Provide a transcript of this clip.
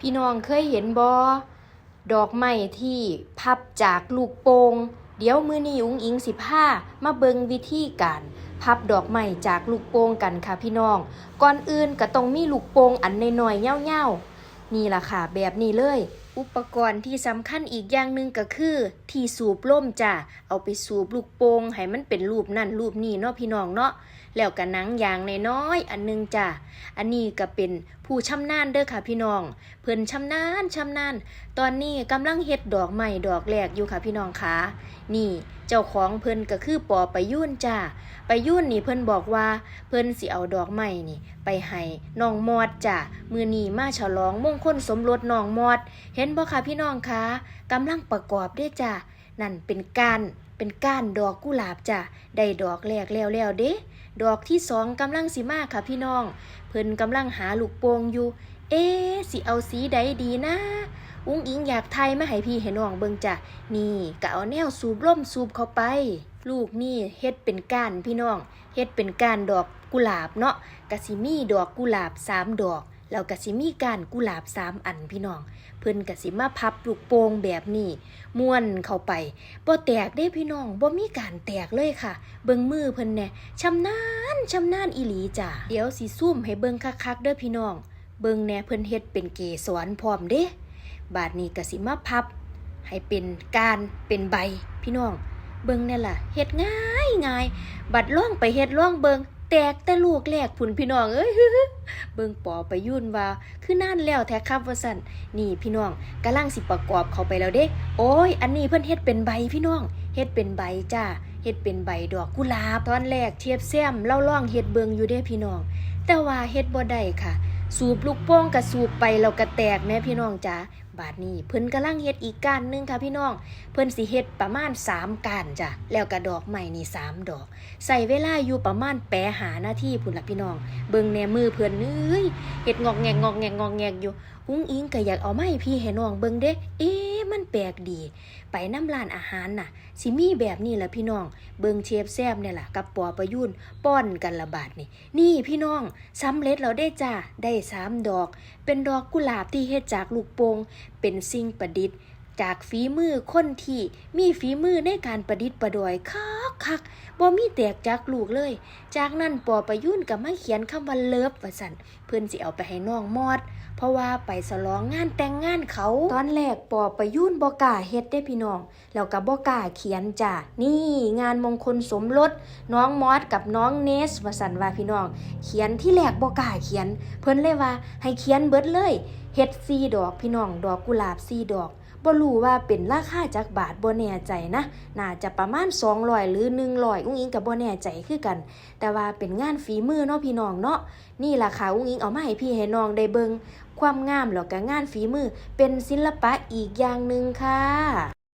พี่น้องเคยเห็นบอดอกไม้ที่พับจากลูกโป่งเดี๋ยวมือนี้อุ้งอิงสิผ้ามาเบิงวิธีการพับดอกไม้จากลูกโป่งกันค่ะพี่น้อง ก่อนอื่นก็ต้องมีลูกโป่งอันน้อยๆเง่าๆนี่ล่ะค่ะ แบบนี้เลย อุปกรณ์ที่สำคัญอีกอย่างหนึ่งก็คือ ที่สูบลมจ้ะเอาไปสูบลูกโป่งให้มันเป็นรูปนั่นรูปนี้เนาะพี่น้องเนาะแล้วก็หนังยางน้อยๆอันหนึงจ้ะอันนี้ก็เป็นผู้ชำนาญเด้อค่ะพี่น้อง เพิ่นชำนาญชำนาญตอนนี้กำลังเฮ็ดดอกใหม่ดอกแรกอยู่ค่ะพี่น้องคะนี่เจ้าของเพิ่นก็คือปอไปยุ่นจ้าไปยุ่นนี่เพิ่นบอกว่า เพิ่นสิเอาดอกไม้นี่ ไปให้น้องมอดจ้ามือนีมาฉลองมงคลสมรสน้องมอด เห็นบ่ค่ะพี่น้องคะกำลังประกอบด้จ้านั่นเป็นการเป็นก้านดอกกุหลาบจ้ะได้ดอกแรกแล้วแล้วเด้ ดอกที่สองกำลังสิมาค่ะพี่น้อง เพิ่นกำลังหาลูกโป่งอยู่ เอ๊สิเอาสีใดดีนะอุ้งอิงอยากไทยมาให้พี่ให้น้องเบิ่งจ้ะนี่ก็เอาแนวสูบล่มสูบเข้าไป ลูกนี่เฮ็ดเป็นก้านพี่น้องเฮ็ดเป็นก้านดอกกุหลาบเนาะกะสิมีดอกกุหลาบสามดอก แล้วกะสิมีกานกุหลาบสามอันพี่น้อง เพิ่นกะสิมาพับลูกโป่งแบบนี้ม้วนเข้าไปบ่แตกเด้พี่น้องบ่มีการแตกเลยค่ะ เบิ่งมือเพิ่นแน่ชำนาญชำนาญอีหลีจ้ะเดี๋ยวสิซุ่มให้เบิ่งคักๆเด้อพี่น้อง เบิ่งแน่เพิ่นเฮ็ดเป็นเกสรพร้อมเด้บาดนี้ก็สิมาพับ ให้เป็นการเป็นใบพี่น้อง เบิ่งนี่ล่ะเฮ็ดง่ายง่ายบัดล่องไปเฮ็ดล่องเบิ่ง แตกแต่ลูกแรกพุ่นพี่น้องเอ้ยเบิ่งปอไปยุ่นว่า คือนั่นแล้วแท้ครับว่าสั่นนี่พี่น้องกำลังสิประกอบเข้าไปแล้วเด้ โอ้ย อันนี้เพิ่นเฮ็ดเป็นใบพี่น้องเฮ็ดเป็นใบจ้าเฮ็ดเป็นใบดอกกุหลาบตอนแรกเทียบแซมเล่าล่องเฮ็ดเบิ่งอยู่เด้พี่น้อง แต่ว่าเฮ็ดบ่ได้ค่ะ สูบลูกโป่งกับสูบไปเรากระแตกแม่พี่น้องจ้าบาดนี้เพิ่นกำลังเฮ็ดอีกการหนึงค่ะพี่น้อง เพิ่นสิเฮ็ดประมาณ 3การจ้ะแล้วกระดอกใหม่นี่ 3 ดอก ใส่เวลาอยู่ประมาณแปหานาทีพุ่นละพี่น้อง เบิ่งแนมือเพิ่นเอ้ยเฮ็ดงอกแงกงอกแงกงอกแงกอยู่ อุ้งอิงก็อยากเอามาให้พี่ให้น้องเบิ่งเด้เอ๊ มันแปลกดี ไปน้ำร้านอาหารน่ะ สิมีแบบนี้ละพี่น้อง เบิงเชฟแซมเนี่ยล่ะ กับปอประยุนป้อนกันละบาดนี่ นี่พี่น้องสำเร็จเราได้จ้า ได้สามดอก เป็นดอกกุหลาบที่เฮ็ดจากลูกโป่งเป็นสิ่งประดิษฐ์ จากฝีมือคนที่มีฝีมือในการประดิษฐ์ประดอยคักคักบ่มีแตกจากลูกเลย จากนั้นปอประยุนก็มาเขียนคำว่าเลิฟว่าซั่นเพิ่อนสิเอาไปให้น้องมอด เพราะว่าไปสลองงานแต่งงานเขา ตอนแรกปอประยุนบ่กล้าเฮ็ดได้พี่น้องแล้วก็บ่กล้าเขียนจ้ะนี่งานมงคลสมรสน้องมอสกับน้องเนสว่าสันว่าพี่น้อง เขียนที่แรกบ่กล้าเขียน เพิ่นเลยว่าให้เขียนเบิดเลยเฮ็ดสี่ดอกพี่น้องดอกกุหลาบสี่ดอกบ่รู้ว่าเป็นราคาจักบาทบ่แน่ใจนะ น่าจะประมาณ 200 หรือ 100 อุ้งอิงก็บ่แน่ใจคือกัน แต่ว่าเป็นงานฝีมือเนาะพี่น้องเนาะ นี่ล่ะค่ะอุ้งอิงเอามาให้พี่ให้น้องได้เบิงความงามแล้วก็งานฝีมือเป็นศิลปะอีกอย่างหนึ่งค่ะ